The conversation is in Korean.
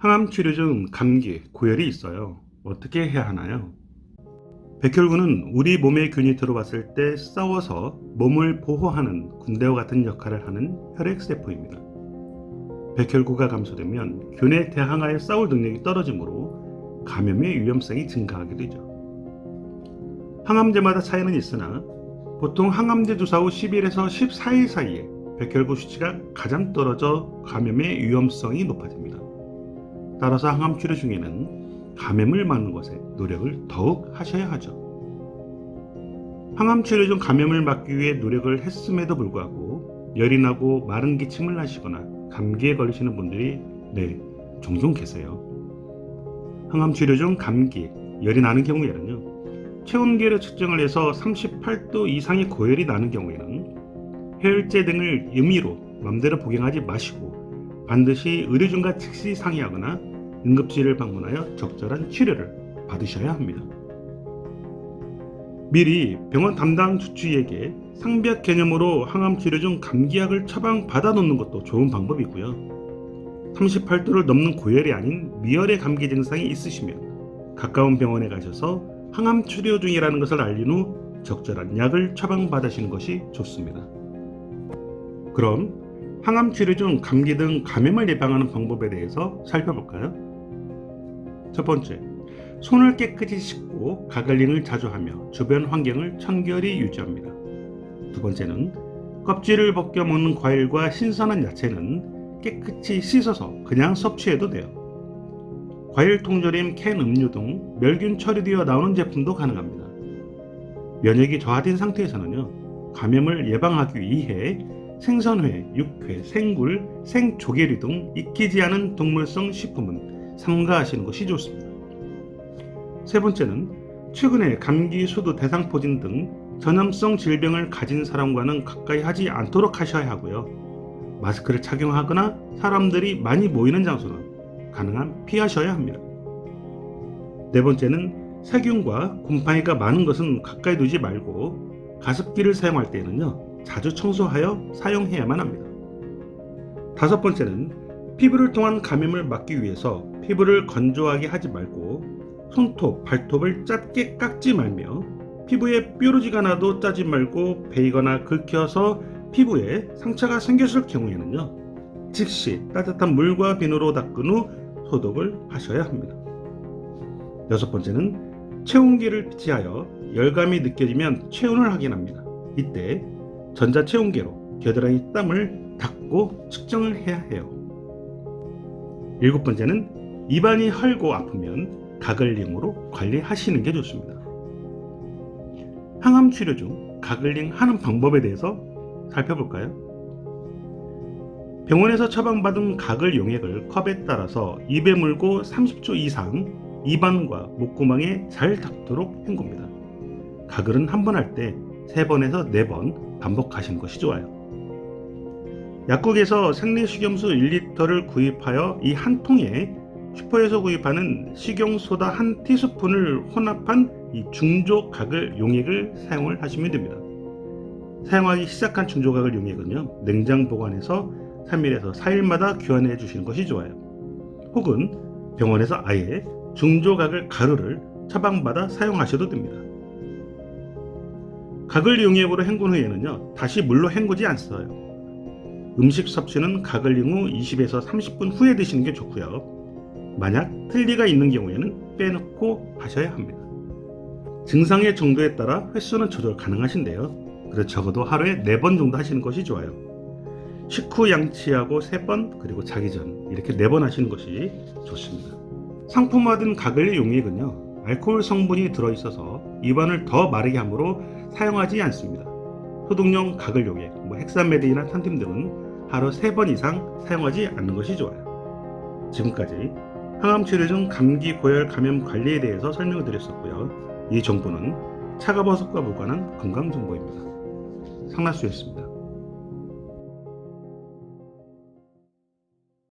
항암 치료 중 감기, 고열이 있어요. 어떻게 해야 하나요? 백혈구는 우리 몸의 균이 들어왔을 때 싸워서 몸을 보호하는 군대와 같은 역할을 하는 혈액세포입니다. 백혈구가 감소되면 균에 대항하여 싸울 능력이 떨어지므로 감염의 위험성이 증가하게 되죠. 항암제마다 차이는 있으나 보통 항암제 주사 후 10일에서 14일 사이에 백혈구 수치가 가장 떨어져 감염의 위험성이 높아집니다. 따라서 항암 치료 중에는 감염을 막는 것에 노력을 더욱 하셔야 하죠. 항암 치료 중 감염을 막기 위해 노력을 했음에도 불구하고 열이 나고 마른 기침을 하시거나 감기에 걸리시는 분들이 네, 종종 계세요. 항암 치료 중 감기, 열이 나는 경우에는요. 체온계로 측정을 해서 38도 이상의 고열이 나는 경우에는 혈제 등을 임의로 맘대로 복용하지 마시고 반드시 의료진과 즉시 상의하거나 응급실을 방문하여 적절한 치료를 받으셔야 합니다. 미리 병원 담당 주치의에게 상비약 개념으로 항암 치료 중 감기약을 처방 받아 놓는 것도 좋은 방법이고요. 38도를 넘는 고열이 아닌 미열의 감기 증상이 있으시면 가까운 병원에 가셔서 항암 치료 중이라는 것을 알린 후 적절한 약을 처방 받으시는 것이 좋습니다. 그럼 항암 치료 중 감기 등 감염을 예방하는 방법에 대해서 살펴볼까요? 첫 번째, 손을 깨끗이 씻고 가글링을 자주 하며 주변 환경을 청결히 유지합니다. 두 번째는 껍질을 벗겨 먹는 과일과 신선한 야채는 깨끗이 씻어서 그냥 섭취해도 돼요. 과일 통조림, 캔 음료 등 멸균 처리되어 나오는 제품도 가능합니다. 면역이 저하된 상태에서는요, 감염을 예방하기 위해 생선회, 육회, 생굴, 생조개류 등 익히지 않은 동물성 식품은 삼가하시는 것이 좋습니다. 세 번째는 최근에 감기, 수두, 대상포진 등 전염성 질병을 가진 사람과는 가까이 하지 않도록 하셔야 하고요. 마스크를 착용하거나 사람들이 많이 모이는 장소는 가능한 피하셔야 합니다. 네 번째는 세균과 곰팡이가 많은 것은 가까이 두지 말고 가습기를 사용할 때에는요 자주 청소하여 사용해야만 합니다. 다섯 번째는 피부를 통한 감염을 막기 위해서 피부를 건조하게 하지 말고 손톱, 발톱을 짧게 깎지 말며 피부에 뾰루지가 나도 짜지 말고 베이거나 긁혀서 피부에 상처가 생겼을 경우에는요 즉시 따뜻한 물과 비누로 닦은 후 소독을 하셔야 합니다. 여섯 번째는 체온계를 비치하여 열감이 느껴지면 체온을 확인합니다. 이때 전자체온계로 겨드랑이 땀을 닦고 측정을 해야 해요. 일곱 번째는 입안이 헐고 아프면 가글링으로 관리하시는 게 좋습니다. 항암 치료 중 가글링 하는 방법에 대해서 살펴볼까요? 병원에서 처방받은 가글 용액을 컵에 따라서 입에 물고 30초 이상 입안과 목구멍에 잘 닿도록 헹굽니다. 가글은 한 번 할 때 3번에서 4번 반복하시는 것이 좋아요. 약국에서 생리식염수 1리터를 구입하여 이 한 통에 슈퍼에서 구입하는 식용소다 한 티스푼을 혼합한 이 중조각을 용액을 사용을 하시면 됩니다. 사용하기 시작한 중조각을 용액은요 냉장 보관해서 3일에서 4일마다 교환해 주시는 것이 좋아요. 혹은 병원에서 아예 중조각을 가루를 처방받아 사용하셔도 됩니다. 각을 용액으로 헹군 후에는요 다시 물로 헹구지 않어요. 음식 섭취는 가글링 후 20에서 30분 후에 드시는 게 좋고요. 만약 틀니가 있는 경우에는 빼놓고 하셔야 합니다. 증상의 정도에 따라 횟수는 조절 가능하신데요. 그래서 적어도 하루에 4번 정도 하시는 것이 좋아요. 식후 양치하고 3번 그리고 자기 전 이렇게 4번 하시는 것이 좋습니다. 상품화된 가글리 용액은요. 알코올 성분이 들어있어서 입안을 더 마르게 하므로 사용하지 않습니다. 소독용 가글 용액, 뭐 헥사메드이나 탄팀 등은 하루 3번 이상 사용하지 않는 것이 좋아요. 지금까지 항암 치료 중 감기 고열 감염 관리에 대해서 설명을 드렸었고요. 이 정보는 차가버섯과 무관한 건강 정보입니다. 상라수였습니다.